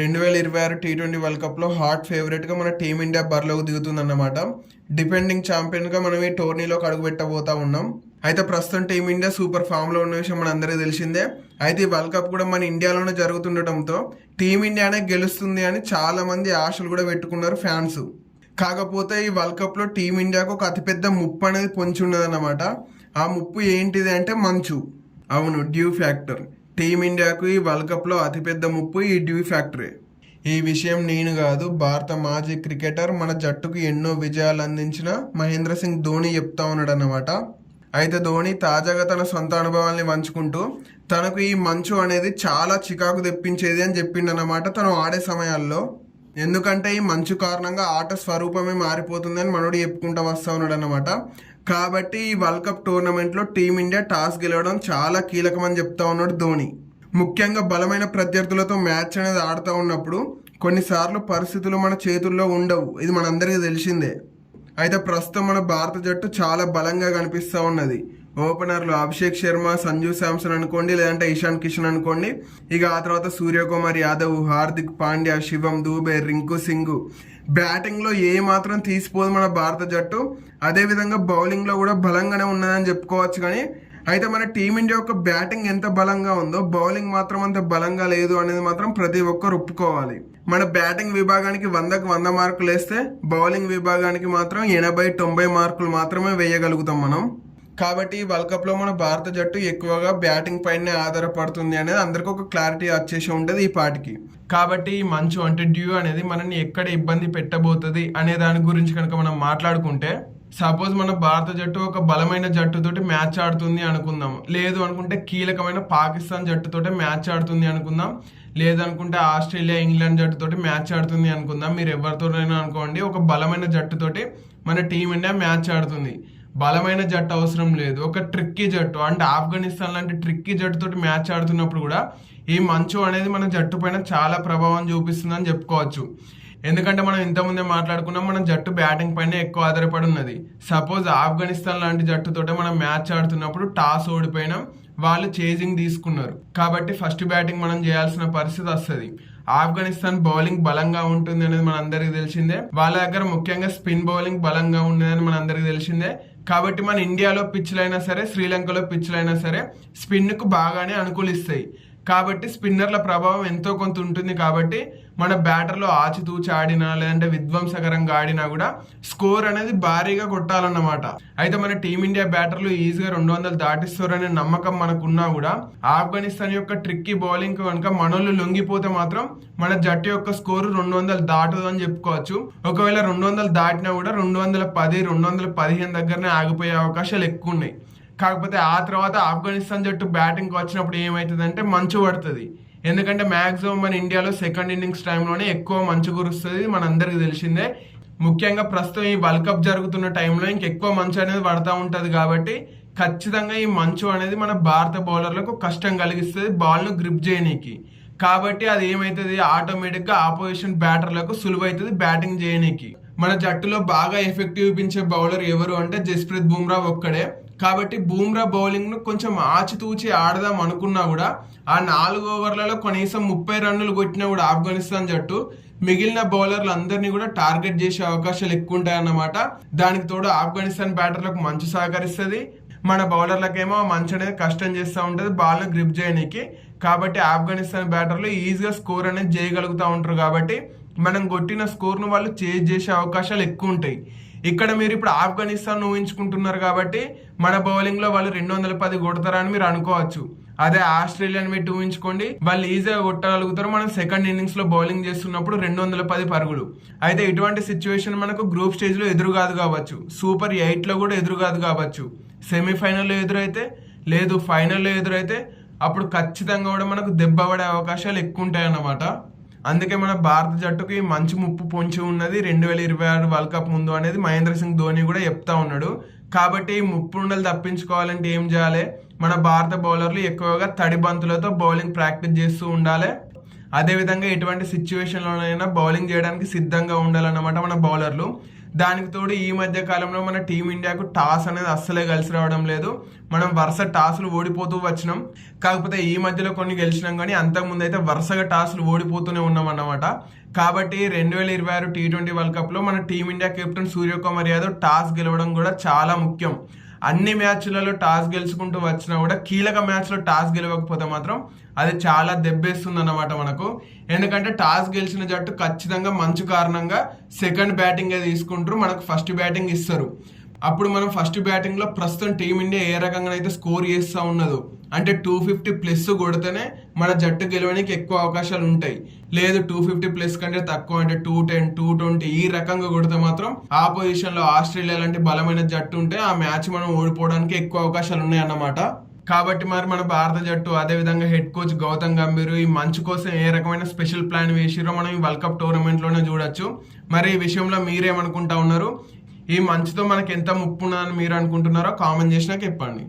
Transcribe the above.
రెండు వేల ఇరవై ఆరు టీ ట్వంటీ వరల్డ్ కప్లో హాట్ ఫేవరెట్గా మన టీమిండియా బరిలోకి దిగుతుందన్నమాట. డిపెండింగ్ ఛాంపియన్గా మనం ఈ టోర్నీలోకి అడుగుపెట్టబోతా ఉన్నాం. అయితే ప్రస్తుతం టీమిండియా సూపర్ ఫామ్లో ఉన్న విషయం మనందరికీ తెలిసిందే. అయితే ఈ వరల్డ్ కప్ కూడా మన ఇండియాలోనే జరుగుతుండటంతో టీమిండియానే గెలుస్తుంది అని చాలామంది ఆశలు కూడా పెట్టుకున్నారు ఫ్యాన్స్ కాకపోతే ఈ వరల్డ్ కప్లో టీమిండియాకు ఒక అతిపెద్ద ముప్పు అనేది పొంచి ఉన్నదన్నమాట. ఆ ముప్పు ఏంటిది అంటే మంచు. అవును డ్యూ ఫ్యాక్టర్ టీమిండియాకు ఈ వరల్డ్ కప్లో అతిపెద్ద ముప్పు ఈ డ్యూ ఫ్యాక్టరీ. ఈ విషయం నేను కాదు భారత మాజీ క్రికెటర్ మన జట్టుకు ఎన్నో విజయాలు అందించిన మహేంద్ర సింగ్ ధోని చెప్తా ఉన్నాడు అన్నమాట అయితే ధోని తాజాగా తన సొంత అనుభవాల్ని పంచుకుంటూ తనకు ఈ మంచు అనేది చాలా చికాకు తెప్పించేది అని చెప్పిండనమాట తను ఆడే సమయాల్లో. ఎందుకంటే ఈ మంచు కారణంగా ఆట స్వరూపమే మారిపోతుందని మనోడు చెప్పుకుంటూ వస్తా ఉన్నాడు అనమాట కాబట్టి ఈ వరల్డ్ కప్ టోర్నమెంట్లో టీమిండియా టాస్ గెలవడం చాలా కీలకమని చెప్తా ఉన్నాడు ధోని. ముఖ్యంగా బలమైన ప్రత్యర్థులతో మ్యాచ్ అనేది ఆడుతూ ఉన్నప్పుడు కొన్నిసార్లు పరిస్థితులు మన చేతుల్లో ఉండవు. ఇది మనందరికీ తెలిసిందే. అయితే ప్రస్తుతం మన భారత జట్టు చాలా బలంగా కనిపిస్తూ ఉన్నది. ఓపెనర్లు అభిషేక్ శర్మ సంజు శాంసన్ అనుకోండి లేదంటే ఇషాన్ కిషన్ అనుకోండి. ఇక ఆ తర్వాత సూర్యకుమార్ యాదవ్ హార్దిక్ పాండ్యా శివం దూబే రింకు సింగ్. బ్యాటింగ్లో ఏ మాత్రం తీసిపోదు మన భారత జట్టు. అదేవిధంగా బౌలింగ్లో కూడా బలంగానే ఉన్నదని చెప్పుకోవచ్చు కానీ అయితే మన టీమిండియా యొక్క బ్యాటింగ్ ఎంత బలంగా ఉందో బౌలింగ్ మాత్రం అంత బలంగా లేదు అనేది మాత్రం ప్రతి ఒక్కరు ఒప్పుకోవాలి. మన బ్యాటింగ్ విభాగానికి వందకు వంద మార్కులు వేస్తే బౌలింగ్ విభాగానికి మాత్రం ఎనభై తొంభై మార్కులు మాత్రమే వేయగలుగుతాం మనం. కాబట్టి ఈ వరల్డ్ కప్లో మన భారత జట్టు ఎక్కువగా బ్యాటింగ్ పైనే ఆధారపడుతుంది అనేది అందరికి ఒక క్లారిటీ వచ్చేసి ఉంటుంది ఈ పాటికి. కాబట్టి ఈ మంచు అంటే డ్యూ అనేది మనల్ని ఎక్కడ ఇబ్బంది పెట్టబోతుంది అనే దాని గురించి కనుక మనం మాట్లాడుకుంటే సపోజ్ మన భారత జట్టు ఒక బలమైన జట్టుతోటి మ్యాచ్ ఆడుతుంది అనుకుందాం. లేదు అనుకుంటే కీలకమైన పాకిస్తాన్ జట్టుతోటి మ్యాచ్ ఆడుతుంది అనుకుందాం. లేదనుకుంటే ఆస్ట్రేలియా ఇంగ్లాండ్ జట్టుతోటి మ్యాచ్ ఆడుతుంది అనుకుందాం. మీరు ఎవరితోనైనా అనుకోండి ఒక బలమైన జట్టుతోటి మన టీం ఇండియా మ్యాచ్ ఆడుతుంది. బలమైన జట్టు అవసరం లేదు. ఒక ట్రిక్కీ జట్టు. అంటే ఆఫ్ఘనిస్తాన్ లాంటి ట్రిక్కీ జట్టుతోటి మ్యాచ్ ఆడుతున్నప్పుడు కూడా ఈ మంచు అనేది మన జట్టు పైన చాలా ప్రభావం చూపిస్తుందని చెప్పుకోవచ్చు. ఎందుకంటే మనం ఇంతకుముందే మాట్లాడుకున్నాం మన జట్టు బ్యాటింగ్ పైన ఎక్కువ ఆధారపడి ఉన్నది. సపోజ్ ఆఫ్ఘనిస్తాన్ లాంటి జట్టుతోటే మనం మ్యాచ్ ఆడుతున్నప్పుడు టాస్ ఓడిపోయినాం వాళ్ళు చేజింగ్ తీసుకున్నారు. కాబట్టి ఫస్ట్ బ్యాటింగ్ మనం చేయాల్సిన పరిస్థితి వస్తుంది. ఆఫ్ఘనిస్తాన్ బౌలింగ్ బలంగా ఉంటుంది అనేది మన తెలిసిందే. వాళ్ళ దగ్గర ముఖ్యంగా స్పిన్ బౌలింగ్ బలంగా ఉండేదని మన తెలిసిందే. కాబట్టి మన ఇండియాలో పిచ్చులైనా సరే శ్రీలంకలో పిచ్చులైనా సరే స్పిన్కు బాగానే అనుకూలిస్తాయి. కాబట్టి స్పిన్నర్ల ప్రభావం ఎంతో కొంత ఉంటుంది కాబట్టి మన బ్యాటర్లో ఆచితూచి ఆడినా లేదంటే విధ్వంసకరంగా ఆడినా కూడా స్కోర్ అనేది భారీగా కొట్టాలన్నమాట. అయితే మన టీమిండియా బ్యాటర్లు ఈజీగా రెండు వందలు దాటిస్తారనే నమ్మకం మనకున్నా కూడా ఆఫ్ఘనిస్తాన్ యొక్క ట్రిక్కీ బౌలింగ్ కనుక మనోళ్ళు లొంగిపోతే మాత్రం మన జట్టు యొక్క స్కోరు రెండు వందలు దాటదు అని చెప్పుకోవచ్చు. ఒకవేళ రెండు వందలు దాటినా కూడా రెండు వందల పది రెండు వందల పదిహేను దగ్గరనే ఆగిపోయే అవకాశాలు ఎక్కువ ఉన్నాయి కాకపోతే ఆ తర్వాత ఆఫ్ఘనిస్తాన్ జట్టు బ్యాటింగ్కి వచ్చినప్పుడు ఏమవుతుందంటే మంచు పడుతుంది. ఎందుకంటే మ్యాక్సిమం మన ఇండియాలో సెకండ్ ఇన్నింగ్స్ టైంలోనే ఎక్కువ మంచు కురుస్తుంది మనందరికి తెలిసిందే. ముఖ్యంగా ప్రస్తుతం ఈ వరల్డ్ కప్ జరుగుతున్న టైంలో ఇంకెక్కువ మంచు అనేది పడతా ఉంటుంది కాబట్టి ఖచ్చితంగా ఈ మంచు అనేది మన భారత బౌలర్లకు కష్టం కలిగిస్తుంది బాల్ను గ్రిప్ చేయనీకి. కాబట్టి అది ఏమవుతుంది ఆటోమేటిక్గా ఆపోజిషన్ బ్యాటర్లకు సులువైతుంది బ్యాటింగ్ చేయనీకి. మన జట్టులో బాగా ఎఫెక్టివ్ చూపించే బౌలర్ ఎవరు అంటే జస్ప్రీత్ బుమ్రా ఒక్కడే. కాబట్టి బూమ్రా బౌలింగ్ను కొంచెం ఆచితూచి ఆడదాం అనుకున్నా కూడా ఆ నాలుగు ఓవర్లలో కనీసం ముప్పై రన్నులు కొట్టినా కూడా ఆఫ్ఘనిస్తాన్ జట్టు మిగిలిన బౌలర్లు అందరినీ కూడా టార్గెట్ చేసే అవకాశాలు ఎక్కువ ఉంటాయన్నమాట దానికి తోడు ఆఫ్ఘనిస్తాన్ బ్యాటర్లకు మంచు సహకరిస్తుంది. మన బౌలర్లకేమో మంచి అనేది కష్టం చేస్తూ ఉంటుంది బాల్ను గ్రిప్ చేయడానికి కాబట్టి ఆఫ్ఘనిస్తాన్ బ్యాటర్లు ఈజీగా స్కోర్ అనేది చేయగలుగుతూ ఉంటారు కాబట్టి మనం కొట్టిన స్కోర్ను వాళ్ళు చేజ్ చేసే అవకాశాలు ఎక్కువ ఉంటాయి ఇక్కడ మీరు ఇప్పుడు ఆఫ్ఘనిస్తాన్ ఊహించుకుంటున్నారు కాబట్టి మన బౌలింగ్లో వాళ్ళు రెండు వందల పది కొడతారని మీరు అనుకోవచ్చు. అదే ఆస్ట్రేలియాని పెట్టి ఊహించుకోండి. వాళ్ళు ఈజీగా కొట్టగలుగుతారు. మనం సెకండ్ ఇన్నింగ్స్లో బౌలింగ్ చేస్తున్నప్పుడు రెండు వందల పది పరుగులు. అయితే ఇటువంటి సిచ్యువేషన్ మనకు గ్రూప్ స్టేజ్లో ఎదురు కాదు కావచ్చు. సూపర్ ఎయిట్లో కూడా ఎదురు కాదు కావచ్చు. సెమీఫైనల్లో ఎదురైతే లేదు ఫైనల్లో ఎదురైతే అప్పుడు ఖచ్చితంగా కూడా మనకు దెబ్బ పడే అవకాశాలు ఎక్కువ ఉంటాయి అన్నమాట అందుకే మన భారత జట్టుకి మంచి ముప్పు పొంచి ఉన్నది రెండు వేల ఇరవై ఆరు వరల్డ్ కప్ ముందు అనేది మహేంద్ర సింగ్ ధోని కూడా చెప్తా ఉన్నాడు. కాబట్టి ఈ ముప్పు ఉండలు తప్పించుకోవాలంటే ఏం చేయాలి? మన భారత బౌలర్లు ఎక్కువగా తడి బంతులతో బౌలింగ్ ప్రాక్టీస్ చేస్తూ ఉండాలి. అదేవిధంగా ఎటువంటి సిచ్యువేషన్లోనైనా బౌలింగ్ చేయడానికి సిద్ధంగా ఉండాలన్నమాట మన బౌలర్లు. దానికి తోడు ఈ మధ్య కాలంలో మన టీమిండియాకు టాస్ అనేది అస్సలే కలిసి రావడం లేదు. మనం వరుస టాసులు ఓడిపోతూ వచ్చినాం. కాకపోతే ఈ మధ్యలో కొన్ని గెలిచినాం కానీ అంతకుముందు అయితే వరుసగా టాసులు ఓడిపోతూనే ఉన్నాం అన్నమాట. కాబట్టి రెండు వేల ఇరవై ఆరు టీ ట్వంటీ వరల్డ్ కప్లో మన team India captain Suryakumar Yadav toss గెలవడం కూడా చాలా ముఖ్యం. అన్ని మ్యాచ్లలో టాస్ గెలుచుకుంటూ వచ్చినా కూడా కీలక మ్యాచ్లో టాస్ గెలవకపోతే మాత్రం అది చాలా దెబ్బేస్తుంది అన్నమాట మనకు. ఎందుకంటే టాస్ గెలిచిన జట్టు ఖచ్చితంగా మంచు కారణంగా సెకండ్ బ్యాటింగే తీసుకుంటారు మనకు ఫస్ట్ బ్యాటింగ్ ఇస్తారు. అప్పుడు మనం ఫస్ట్ బ్యాటింగ్లో ప్రస్తుతం టీమిండియా ఏ రకంగా అయితే స్కోర్ చేస్తూ ఉన్నదో అంటే టూ ఫిఫ్టీ ప్లస్ కొడితేనే మన జట్టు గెలవడానికి ఎక్కువ అవకాశాలు ఉంటాయి. లేదు టూ ఫిఫ్టీ ప్లస్ కంటే తక్కువ అంటే టూ టెన్ టూ ట్వంటీ ఈ రకంగా కొడితే మాత్రం ఆ లో ఆస్ట్రేలియా లాంటి బలమైన జట్టు ఉంటే ఆ మ్యాచ్ మనం ఓడిపోవడానికి ఎక్కువ అవకాశాలు ఉన్నాయి అన్నమాట కాబట్టి మరి మన భారత జట్టు అదే విధంగా హెడ్ కోచ్ గౌతమ్ గంభీర్ ఈ మంచు కోసం ఏ రకమైన స్పెషల్ ప్లాన్ వేసిరో మనం ఈ వరల్డ్ కప్ టోర్నమెంట్లోనే చూడొచ్చు. మరి ఈ విషయంలో మీరేమనుకుంటా ఉన్నారు? ఈ మంచుతో మనకి ఎంత ముప్పు ఉన్నదని మీరు అనుకుంటున్నారో కామెంట్ చేసినాక చెప్పండి.